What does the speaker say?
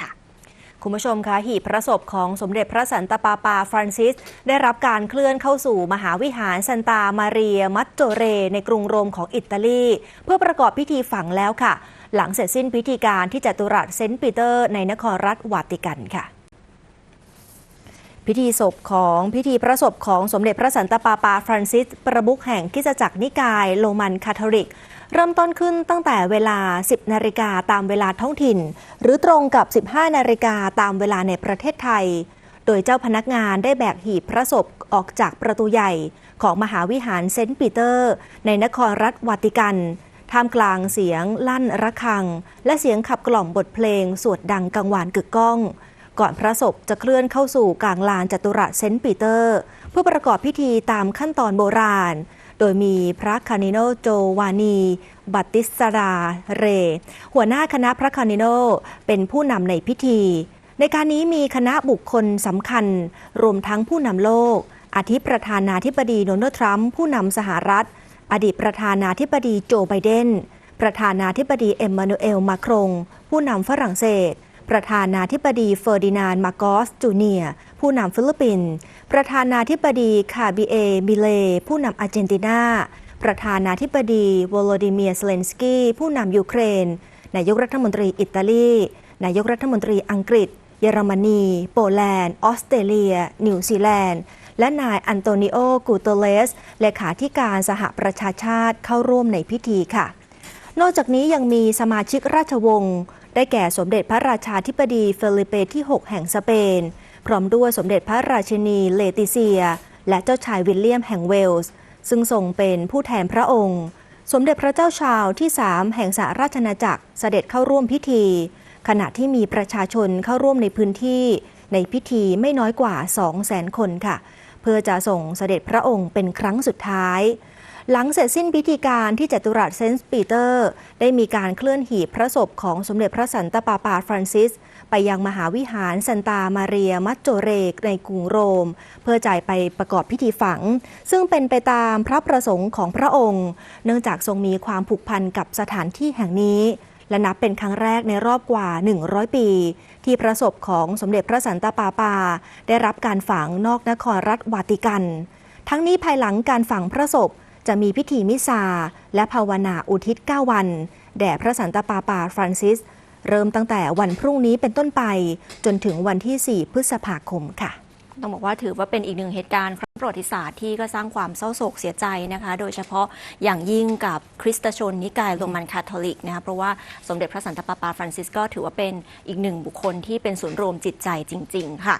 ค่ะคุณผู้ชมคะหีบพระศพของสมเด็จพระสันตะปาปาฟรานซิส ได้รับการเคลื่อนเข้าสู่มหาวิหารซันตามาเรียมัจโจเร ในกรุงโรมของอิตาลี เพื่อประกอบพิธีฝังแล้วค่ะ หลังเสร็จสิ้นพิธีการที่จัตุรัสเซนต์ปีเตอร์ในนครรัฐวาติกันค่ะพิธีศพของพิธีพระศพของสมเด็จพระสันตะปาปาฟรานซิส ประมุขแห่งคิสจักรนิกายโรมันคาทอลิก เริ่มต้นขึ้นตั้งแต่เวลา 10 นาฬิกาตามเวลาท้องถิ่น หรือตรงกับ 15 นาฬิกาตามเวลาในประเทศไทย โดยเจ้าพนักงานได้แบกหีบพระศพออกจากประตูใหญ่ของมหาวิหารเซนต์ปีเตอร์ ในนครรัฐวาติกันท่ามกลางเสียงลั่นระฆัง และเสียงขับกล่อมบทเพลง สวดดังกังวานกึกก้อง ก่อนพระศพจะเคลื่อนเข้าสู่กลางลานจัตุรัสเซนต์ปีเตอร์ เพื่อประกอบพิธีตามขั้นตอนโบราณ โดยมีพระคาร์นิโนโจวานี บัติสดาเร หัวหน้าคณะพระคาร์นิโนเป็นผู้นำในพิธี ในการนี้มีคณะบุคคลสำคัญ รวมทั้งผู้นำโลกอาทิประธานาธิบดีโดนัลด์ทรัมป์ผู้นำสหรัฐ อดีตประธานาธิบดีโจไบเดน ประธานาธิบดีเอ็มมานูเอล มาครง ผู้นำฝรั่งเศส ประธานาธิบดีเฟอร์ดินานมาโกสจูเนียร์ผู้นำฟิลิปปินส์ประธานาธิบดีคาบิเอบิเล ผู้นำอาร์เจนตินา ประธานาธิบดีวโลดิเมียร์เซเลนสกี้ผู้นำยูเครน นายกรัฐมนตรีอิตาลี นายกรัฐมนตรีอังกฤษ เยอรมนี โปแลนด์ ออสเตรเลีย นิวซีแลนด์ และนายอันโตนิโอ กูโตเลส เลขาธิการสหประชาชาติเข้าร่วมในพิธีค่ะนอกจากนี้ยังมีสมาชิกราชวงศ์ ได้แก่สมเด็จพระราชาธิบดีเฟลิเปที่ 6 แห่งสเปน พร้อมด้วยสมเด็จพระราชินีเลติเซีย และเจ้าชายวิลเลียมแห่งเวลส์ ซึ่งทรงเป็นผู้แทนพระองค์ สมเด็จพระเจ้าชาวที่ 3 แห่งสหราชอาณาจักรเสด็จเข้าร่วมพิธี ขณะที่มีประชาชนเข้าร่วมในพื้นที่ในพิธีไม่น้อยกว่า 200,000 คนค่ะ เพื่อจะส่งเสด็จพระองค์เป็นครั้งสุดท้าย หลังเสร็จสิ้นพิธีการที่จัตุรัสเซนต์ปีเตอร์ ได้มีการเคลื่อนหีบพระศพของสมเด็จพระสันตะปาปาฟรานซิส ไปยังมหาวิหารซันตามาเรียมัจโจเรกในกรุงโรม เพื่อจ่ายไปประกอบพิธีฝัง ซึ่งเป็นไปตามพระประสงค์ของพระองค์ เนื่องจากทรงมีความผูกพันกับสถานที่แห่งนี้ และนับเป็นครั้งแรกในรอบกว่า 100 ปี ที่พระศพของสมเด็จพระสันตะปาปา ได้รับการฝังนอกนครรัฐวาติกัน ทั้งนี้ภายหลังการฝังพระศพ จะมีพิธีมิซา และภาวนาอุทิศ 9 วัน แด่พระสันตะปาปาฟรานซิส เริ่มตั้งแต่วันพรุ่งนี้เป็นต้นไป จนถึงวันที่ 4 พฤษภาคมค่ะ ต้องบอกว่าถือว่าเป็นอีกหนึ่งเหตุการณ์ครั้งประวัติศาสตร์ที่ก็สร้างความเศร้าโศกเสียใจนะคะ โดยเฉพาะอย่างยิ่งกับคริสตชนนิกายโรมันคาทอลิกนะคะเพราะว่าสมเด็จพระสันตะปาปาฟรานซิสก็ถือว่าเป็นอีกหนึ่งบุคคลที่เป็นศูนย์รวมจิตใจจริง ๆ ค่ะ